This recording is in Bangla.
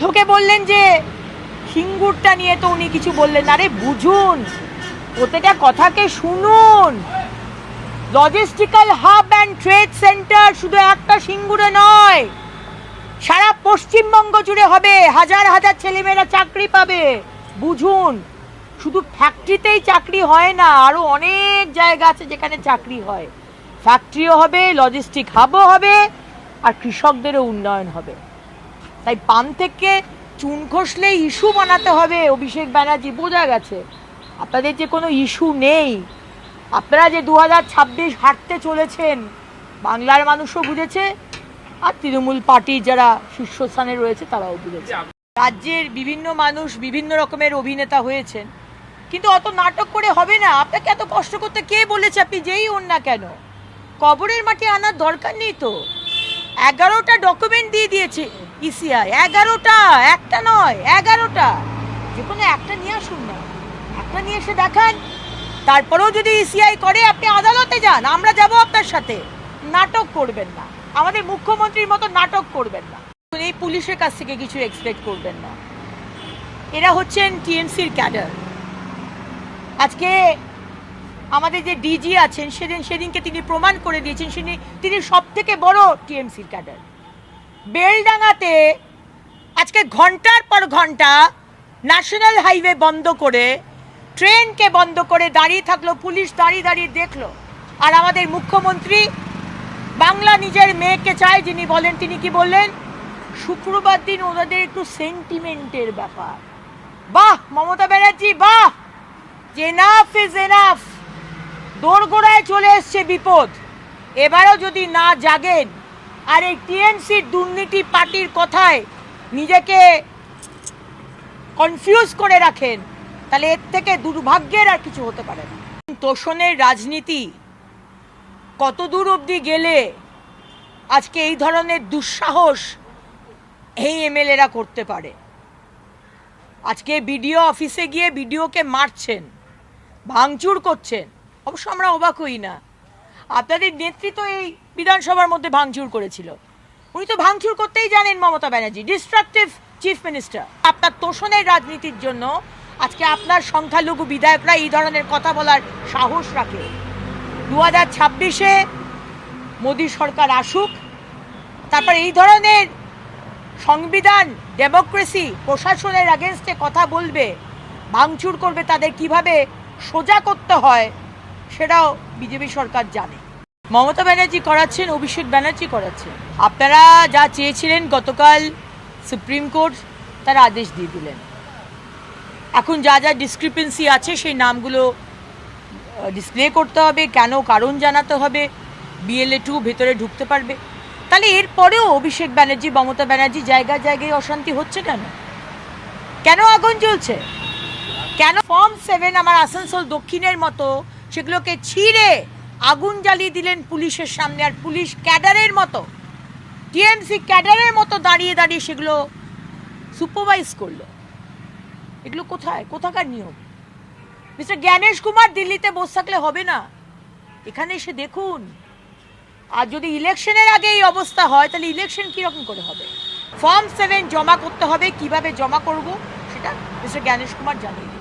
লোকে বললেন যে, সিঙ্গুরটা নিয়ে তো উনি কিছু বললেন আরে, বুঝুন প্রত্যেকটা কথাকে শুনুন। Logistical hub and trade centre শুধু একটা সিঙ্গুরে নয়, সারা পশ্চিমবঙ্গ জুড়ে হবে। হাজার হাজার ছেলেমেয়েরা চাকরি পাবে। বুঝুন, শুধু ফ্যাক্টরিতেই চাকরি হয় না আরও অনেক জায়গা আছে যেখানে চাকরি হয়। ফ্যাক্টরিও হবে লজিস্টিক হাবও হবে, আর কৃষকদেরও উন্নয়ন হবে। তাই পান থেকে চুন খসলে ইস্যু বানাতে হবে, অভিষেক ব্যানার্জি, বোঝা গেছে। আপনাদের যে কোনো ইস্যু নেই। আপনারা যে দু হাজার ছাব্বিশ হাঁটতে চলেছেন, বাংলার মানুষও বুঝেছে, আর তৃণমূল পার্টির যারা শীর্ষস্থানে রয়েছে, তারাও বুঝেছে। রাজ্যের বিভিন্ন মানুষ বিভিন্ন রকমের অভিনেতা হয়েছেন, কিন্তু অত নাটক করে হবে না। আপনাকে এত কষ্ট করতে কে বলেছে আপনি যেই হন না কেন? কবরের মাটি আনার দরকার নেই তো। এগারোটা ডকুমেন্ট দিয়ে দিয়েছে। ইসিআই এগারোটা, একটা নয়, এগারোটা। যে কোনো একটা নিয়ে আসুন না। একটা নিয়ে এসে দেখান। তারপরেও যদি ইসিআই করে, আপনি আদালতে যান। আমরা যাব আপনার সাথে। নাটক করবেন না। আমাদের মুখ্যমন্ত্রীর মতো নাটক করবেন না। এই পুলিশের কাছ থেকে কিছু এক্সপেক্ট করবেন না। এরা হচ্ছেন টিএমসির ক্যাডার। আজকে আমাদের যে ডিজি আছেন, সেদিন সেদিনকে তিনি প্রমাণ করে দিয়েছেন। তিনি তিনি সব থেকে বড় টিএমসির ক্যাডার। বেলডাঙ্গাতে আজকে ঘণ্টার পর ঘণ্টা ন্যাশনাল হাইওয়ে বন্ধ করে, ট্রেনকে বন্ধ করে দাঁড়িয়ে থাকল, পুলিশ দাঁড়িয়ে দাঁড়িয়ে দেখল। আর আমাদের মুখ্যমন্ত্রী বাংলা নিজের মেয়েকে চায়, যিনি বলেন, তিনি কি বললেন? শুক্রবার দিন ওনাদের একটু সেন্টিমেন্টের ব্যাপার। বাহ, মমতা ব্যানার্জি, বাহ! জেনাফ ইজ এনাফ দোরগোড়ায় চলে এসছে বিপদ। এবারও যদি না জাগেন আর এই টিএমসির দুর্নীতি পার্টির কথায় নিজেকে কনফিউজ করে রাখেন, তাহলে এর থেকে দুর্ভাগ্যের আর কিছু হতে পারে না। তোষণের রাজনীতি কত দূর অবধি গেলে আজকে এই ধরনের দুঃসাহস এই এমএলএরা করতে পারে? আজকে বিডিও অফিসে গিয়ে বিডিওকে মারছেন, ভাঙচুর করছেন, অবশ্য আমরা অবাক হই না। আপনাদের নেতৃত্ব এই বিধানসভার মধ্যে ভাঙচুর করেছিল। উনি তো ভাঙচুর করতেই জানেন Mamata Banerjee destructive chief minister আপনার তোষণের রাজনীতির জন্য আজকে আপনার সংখ্যালঘু বিধায়করা এই ধরনের কথা বলার সাহস রাখে। দু হাজার ছাব্বিশে মোদী সরকার আসুক, তারপর এই ধরনের সংবিধান ডেমোক্রেসি প্রশাসনের অ্যাগেনস্টে কথা বলবে, ভাঙচুর করবে, তাদের কীভাবে সোজা করতে হয় সেটাও বিজেপি সরকার জানে। মমতা ব্যানার্জি করাচ্ছেন, অভিষেক ব্যানার্জি করাচ্ছেন। আপনারা যা চেয়েছিলেন গতকাল সুপ্রিম কোর্ট তার আদেশ দিয়ে দিলেন। এখন যা যা ডিসক্রিপেন্সি আছে সেই নামগুলো ডিসপ্লে করতে হবে, কেন কারণ জানাতে হবে বিএলএ টু ভেতরে ঢুকতে পারবে। তাহলে এরপরেও অভিষেক ব্যানার্জি, মমতা ব্যানার্জি জায়গায় জায়গায় অশান্তি হচ্ছে কেন? কেন আগুন জ্বলছে? কেন ফর্ম সেভেন আমার আসানসোল দক্ষিণের মতো সেগুলোকে ছিঁড়ে আগুন জ্বালিয়ে দিলেন পুলিশের সামনে। আর পুলিশ ক্যাডারের মতো, টিএমসি ক্যাডারের মতো দাঁড়িয়ে দাঁড়িয়ে সেগুলো সুপারভাইজ করল। এগুলো কোথায়? কোথাকার নিয়ম? মিস্টার জ্ঞানেশ কুমার দিল্লিতে বসে থাকলে হবে না? এখানে এসে দেখুন। আর যদি ইলেকশনের আগে এই অবস্থা হয়, তাহলে ইলেকশন কীরকম করে হবে? ফর্ম সেভেন জমা করতে হবে। কীভাবে জমা করব? সেটা মিস্টার জ্ঞানেশ কুমার জানিয়ে।